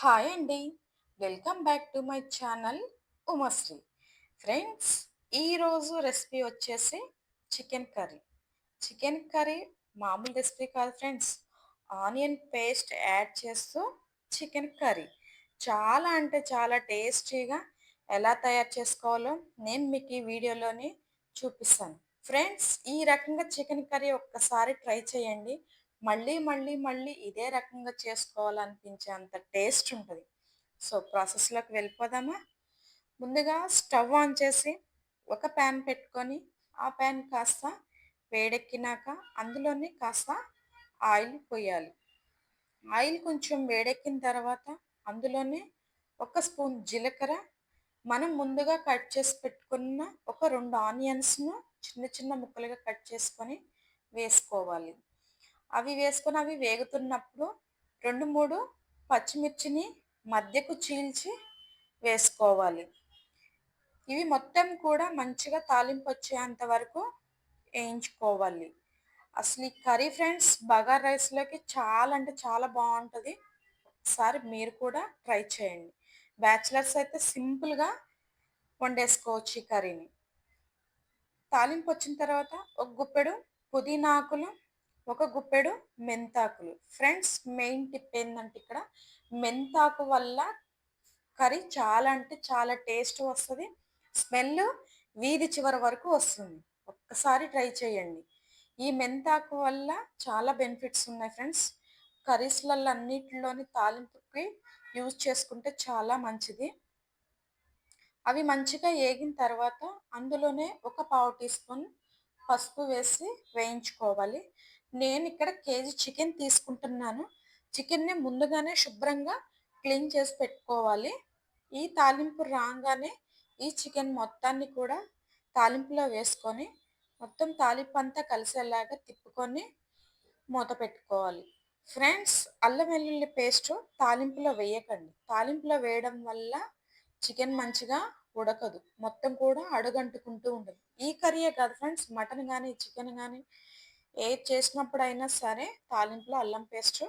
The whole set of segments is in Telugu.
హాయ్ అండి. Welcome back to my channel Umashri. Friends ఈరోజు రెసిపీ వచ్చేసి చికెన్ కర్రీ. చికెన్ కర్రీ మామూలు రెసిపీ కాదు ఫ్రెండ్స్. ఆనియన్ పేస్ట్ యాడ్ చేస్తూ చికెన్ కర్రీ. చాలా అంటే చాలా టేస్టీగా ఎలా తయారు చేసుకోవాలో నేను మీకు ఈ వీడియోలోని చూపిస్తాను. ఫ్రెండ్స్ ఈ రకంగా చికెన్ కర్రీ ఒక్కసారి ట్రై చేయండి. మళ్ళీ మళ్ళీ మళ్ళీ ఇదే రకంగా చేసుకోవాలనిపించే అంత టేస్ట్ ఉంటుంది. సో ప్రాసెస్లోకి వెళ్ళిపోదామా? ముందుగా స్టవ్ ఆన్ చేసి ఒక ప్యాన్ పెట్టుకొని ఆ ప్యాన్ కాస్త వేడెక్కినాక అందులోనే కాస్త ఆయిల్ పోయాలి. ఆయిల్ కొంచెం వేడెక్కిన తర్వాత అందులోనే ఒక స్పూన్ జీలకర్ర మనం ముందుగా కట్ చేసి పెట్టుకున్న ఒక రెండు ఆనియన్స్ను చిన్న చిన్న ముక్కలుగా కట్ చేసుకొని వేసుకోవాలి. అవి వేసుకొని అవి వేగుతున్నప్పుడు రెండు మూడు పచ్చిమిర్చిని మధ్యకు చీల్చి వేసుకోవాలి. ఇవి మొత్తం కూడా మంచిగా తాలింపు వచ్చేంత వరకు వేయించుకోవాలి. అసలు ఈ కర్రీ ఫ్రెండ్స్ బగార్ రైస్లోకి చాలా అంటే చాలా బాగుంటుంది. ఒకసారి మీరు కూడా ట్రై చేయండి. బ్యాచిలర్స్ అయితే సింపుల్గా వండేసుకోవచ్చు ఈ కర్రీని. తాలింపు వచ్చిన తర్వాత ఒక గుప్పెడు పుదీనాకులు ఒక గుప్పెడు మెంతాకులు. ఫ్రెండ్స్ మెయిన్ టిప్ ఏంటంటే ఇక్కడ మెంతాకు వల్ల కర్రీ చాలా అంటే చాలా టేస్ట్ వస్తుంది స్మెల్ వీధి చివరి వరకు వస్తుంది. ఒక్కసారి ట్రై చేయండి. ఈ మెంతాకు వల్ల చాలా బెనిఫిట్స్ ఉన్నాయి ఫ్రెండ్స్. కర్రీస్లలో అన్నిటిలోని తాలింపుకి యూజ్ చేసుకుంటే చాలా మంచిది. అవి మంచిగా ఏగిన తర్వాత అందులోనే ఒక పావు టీ స్పూన్ పసుపు వేసి వేయించుకోవాలి. నేను ఇక్కడ కేజీ చికెన్ తీసుకుంటున్నాను. చికెన్ని ముందుగానే శుభ్రంగా క్లీన్ చేసి పెట్టుకోవాలి. ఈ తాలింపు రాగానే ఈ చికెన్ మొత్తాన్ని కూడా తాలింపులో వేసుకొని మొత్తం తాలింపు అంతా కలిసేలాగా తిప్పుకొని మూత పెట్టుకోవాలి. ఫ్రెండ్స్ అల్లం వెల్లుల్లి పేస్ట్ తాలింపులో వేయకండి. తాలింపులో వేయడం వల్ల చికెన్ మంచిగా ఉడకదు. మొత్తం కూడా అడుగంటుకుంటూ ఉండదు. ఈ కర్రీయే కాదు ఫ్రెండ్స్ మటన్ కానీ చికెన్ కానీ ఏది చేసినప్పుడైనా సరే తాలింపులో అల్లం పేస్ట్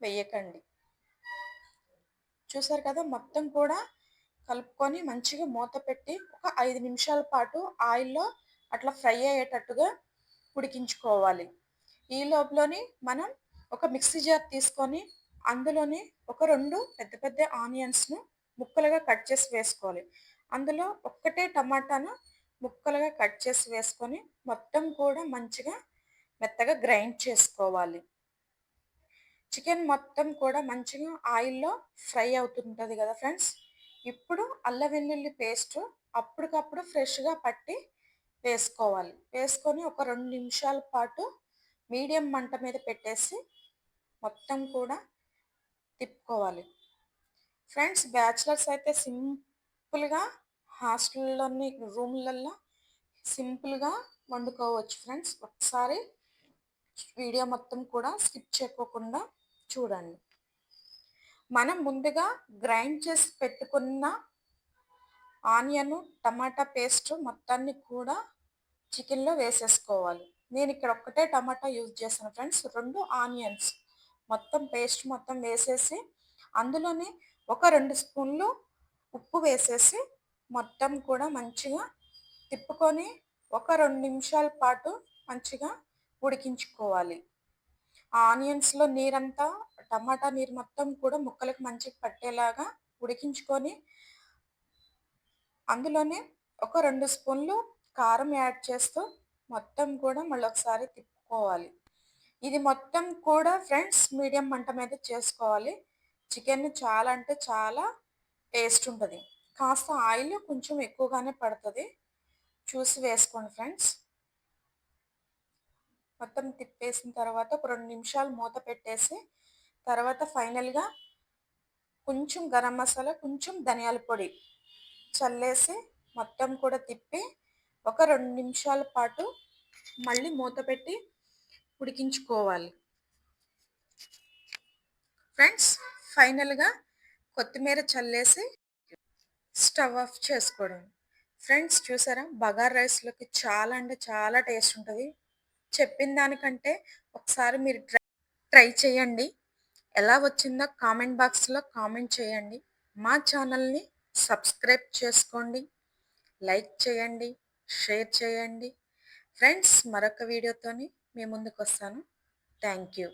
వేయకండి. చూసారు కదా మొత్తం కూడా కలుపుకొని మంచిగా మూత పెట్టి ఒక ఐదు నిమిషాల పాటు ఆయిల్లో అట్లా ఫ్రై అయ్యేటట్టుగా ఉడికించుకోవాలి. ఈ లోపలని మనం ఒక మిక్సీ జార్ తీసుకొని అందులోని ఒక రెండు పెద్ద పెద్ద ఆనియన్స్ను ముక్కలుగా కట్ చేసి వేసుకోవాలి. అందులో ఒక్కటే టమాటాను ముక్కలుగా కట్ చేసి వేసుకొని మొత్తం కూడా మంచిగా మెత్తగా గ్రైండ్ చేసుకోవాలి. చికెన్ మొత్తం కూడా మంచిగా ఆయిల్లో ఫ్రై అవుతుంటుంది కదా ఫ్రెండ్స్? ఇప్పుడు అల్ల వెల్లుల్లి పేస్ట్ అప్పటికప్పుడు ఫ్రెష్గా పట్టి వేసుకోవాలి. వేసుకొని ఒక రెండు నిమిషాల పాటు మీడియం మంట మీద పెట్టేసి మొత్తం కూడా తిప్పుకోవాలి. ఫ్రెండ్స్ బ్యాచిలర్స్ అయితే సింపుల్గా హాస్టల్లోని రూమ్లలో సింపుల్గా వండుకోవచ్చు ఫ్రెండ్స్. ఒకసారి వీడియో మొత్తం కూడా స్కిప్ చేయకోకుండా చూడండి. మనం ముందుగా గ్రైండ్ చేసి పెట్టుకున్న ఆనియన్ టమాటా పేస్ట్ మొత్తాన్ని కూడా చికెన్లో వేసేసుకోవాలి. నేను ఇక్కడ ఒక్కటే టమాటా యూజ్ చేశాను ఫ్రెండ్స్ రెండు ఆనియన్స్. మొత్తం పేస్ట్ మొత్తం వేసేసి అందులోనే ఒక రెండు స్పూన్లు ఉప్పు వేసేసి మొత్తం కూడా మంచిగా తిప్పుకొని ఒక రెండు నిమిషాల పాటు మంచిగా ఉడికించుకోవాలి. ఆనియన్స్లో నీరంతా టమాటా నీరు మొత్తం కూడా ముక్కలకు మంచిగా పట్టేలాగా ఉడికించుకొని అందులోనే ఒక రెండు స్పూన్లు కారం యాడ్ చేస్తూ మొత్తం కూడా మళ్ళీ ఒకసారి తిప్పుకోవాలి. ఇది మొత్తం కూడా ఫ్రెండ్స్ మీడియం మంట మీద చేసుకోవాలి. చికెన్ చాలా అంటే చాలా టేస్ట్ ఉంటుంది. కాస్త ఆయిల్ కొంచెం ఎక్కువగానే పడుతుంది. చూసి వేసుకోండి ఫ్రెండ్స్. మొత్తం తిప్పేసిన తర్వాత ఒక రెండు నిమిషాలు మూత పెట్టేసి తర్వాత ఫైనల్గా కొంచెం గరం మసాలా కొంచెం ధనియాల పొడి చల్లేసి మొత్తం కూడా తిప్పి ఒక రెండు నిమిషాల పాటు మళ్ళీ మూత పెట్టి ఉడికించుకోవాలి. ఫ్రెండ్స్ ఫైనల్గా కొత్తిమీర చల్లేసి స్టవ్ ఆఫ్ చేసుకోవడం. ఫ్రెండ్స్ చూసారా? బగార్ రైస్లోకి చాలా అంటే చాలా టేస్ట్ ఉంటుంది. చెప్పిన దానికంటే ఒకసారి మీరు ట్రై ట్రై చేయండి. ఎలా వచ్చిందో కామెంట్ బాక్స్లో కామెంట్ చేయండి. మా ఛానల్ని సబ్స్క్రైబ్ చేసుకోండి. లైక్ చేయండి. షేర్ చేయండి. ఫ్రెండ్స్ మరొక వీడియోతోని మీ ముందుకు వస్తాను థ్యాంక్ యూ.